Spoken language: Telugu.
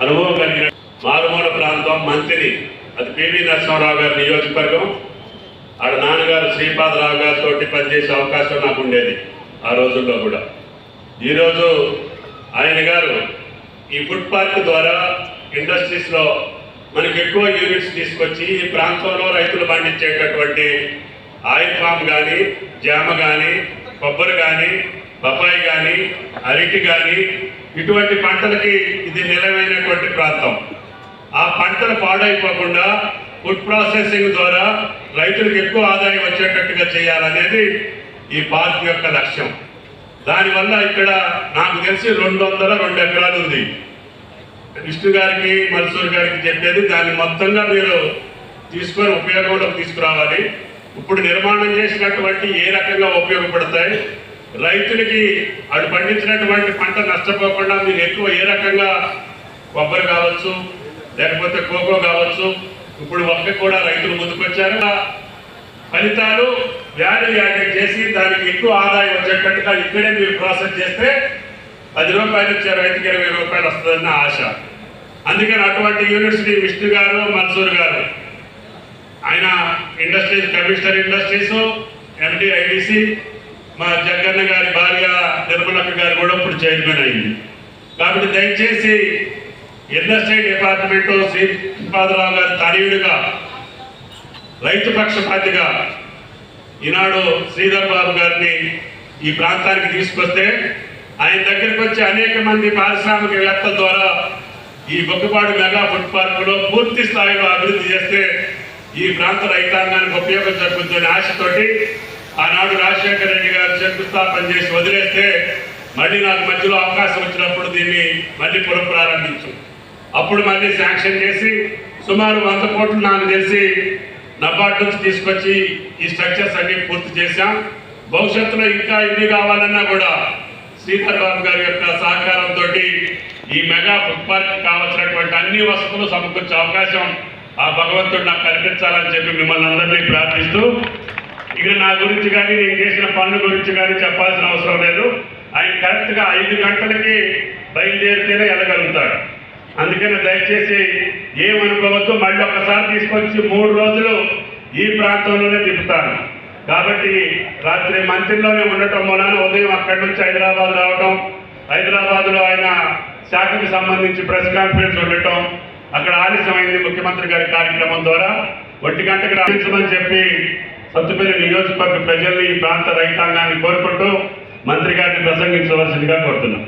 అనుభవం కలిగిన మారుమూల ప్రాంతం మంత్రి అది పివి నరసింహరావు గారి నియోజకవర్గం. ఆడ నాన్నగారు శ్రీపాదరావు గారితో పనిచేసే అవకాశం నాకు ఉండేది ఆ రోజుల్లో కూడా. ఈరోజు ఆయన గారు ఈ ఫుడ్ పార్క్ ద్వారా ఇండస్ట్రీస్లో మనకి ఎక్కువ యూనిట్స్ తీసుకొచ్చి ఈ ప్రాంతంలో రైతులు పండించేటటువంటి ఆయిల్ ఫామ్ కానీ జామ కానీ కొబ్బరి కానీ బొప్పాయి కానీ అరటి కానీ ఇటువంటి పంటలకి ఇది నిలవైనటువంటి ప్రాంతం. ఆ పంటలు పాడైపోకుండా ఫుడ్ ప్రాసెసింగ్ ద్వారా రైతులకు ఎక్కువ ఆదాయం వచ్చేటట్టుగా చేయాలనేది ఈ పార్క్ యొక్క లక్ష్యం. దానివల్ల ఇక్కడ నాకు తెలిసి రెండు వందల రెండు ఎకరాలు ఉంది. విష్ణు గారికి మల్సూర్ గారికి చెప్పేది దాన్ని మొత్తంగా మీరు తీసుకొని ఉపయోగంలోకి తీసుకురావాలి. ఇప్పుడు నిర్మాణం చేసినటువంటి ఏ రకంగా ఉపయోగపడతాయి? రైతులకి అటు పండించినటువంటి పంట నష్టపోకుండా మీరు ఎక్కువ ఏ రకంగా కొబ్బరి కావచ్చు లేకపోతే కోకో కావచ్చు ఇప్పుడు ఒక్క కూడా రైతులు ముందుకొచ్చారు. ఫలితాలు వ్యాల్యూ యాడెడ్ చేసి దానికి ఎక్కువ ఆదాయం వచ్చేటట్టుగా ఇక్కడే మీరు ప్రాసెస్ చేస్తే పది రూపాయలు ఇచ్చే రైతుకి ఇరవై రూపాయలు వస్తుందన్న ఆశ. అందుకని అటువంటి యూనివర్సిటీ విష్ణు గారు మన్సూర్ గారు ఆయన industries commissioner industries MD IDC మా జగన్న గారి భార్య నిర్మలక్క గారు కూడా ఇప్పుడు చైర్మన్ అయింది. కాబట్టి దయచేసి ఇండస్ట్రీ డిపార్ట్మెంట్ శ్రీపాదరావు గారి తనయుడిగా రైతు పక్షపాతిగా ఈనాడు శ్రీధర్ బాబు గారిని ఈ ప్రాంతానికి తీసుకొస్తే ఆయన దగ్గరికి వచ్చి అనేక మంది పారిశ్రామికవేత్తల ద్వారా ఈ బొక్కపాడు మెగా ఫుడ్ పార్కులో పూర్తి స్థాయిలో అభివృద్ధి చేస్తే ఈ ప్రాంత రైతాంగానికి ఉపయోగం జరుగుతుందని ఆశతోటి ఆనాడు రాజశేఖర రెడ్డి గారు శంకుస్థాపన చేసి వదిలేస్తే మళ్ళీ నాకు మధ్యలో అవకాశం వచ్చినప్పుడు దీన్ని మళ్ళీ పునఃప్రారంభించు అప్పుడు మళ్ళీ శాంక్షన్ చేసి సుమారు వంద కోట్లు నాకు తెలిసి నబార్డ్ నుంచి తీసుకొచ్చి ఈ స్ట్రక్చర్స్ అన్ని పూర్తి చేశాం. భవిష్యత్తులో ఇంకా ఇన్ని కావాలన్నా కూడా శ్రీధర్ బాబు గారి యొక్క సహకారంతో ఈ మెగా ఫుడ్ పార్క్ కావాల్సినటువంటి అన్ని వసతులు సమకూర్చే అవకాశం ఆ భగవంతుడు నాకు కనిపించాలని చెప్పి మిమ్మల్ని అందరినీ ప్రార్థిస్తూ ఇక నా గురించి కానీ నేను చేసిన పనుల గురించి కానీ చెప్పాల్సిన అవసరం లేదు. ఆయన కరెక్ట్గా ఐదు గంటలకి బయలుదేరితేనే వెళ్ళగలుగుతాడు. అందుకని దయచేసి ఏమనుకోవద్దు మళ్ళీ ఒకసారి తీసుకొచ్చి మూడు రోజులు ఈ ప్రాంతంలోనే తిప్పుతాను. కాబట్టి రాత్రి మంత్రిలోనే ఉండటం వలన ఉదయం అక్కడి నుంచి హైదరాబాద్ రావటం హైదరాబాద్లో ఆయన శాఖకు సంబంధించి ప్రెస్ కాన్ఫరెన్స్ ఉండటం అక్కడ ఆలస్యమైంది ముఖ్యమంత్రి గారి కార్యక్రమం ద్వారా. ఒంటి గంటకు రాణించమని చెప్పి సత్తుపల్లి నియోజకవర్గ ప్రజల్ని ఈ ప్రాంత రైతాంగాన్ని కోరుకుంటూ మంత్రి గారిని ప్రసంగించవలసిందిగా కోరుతున్నాం.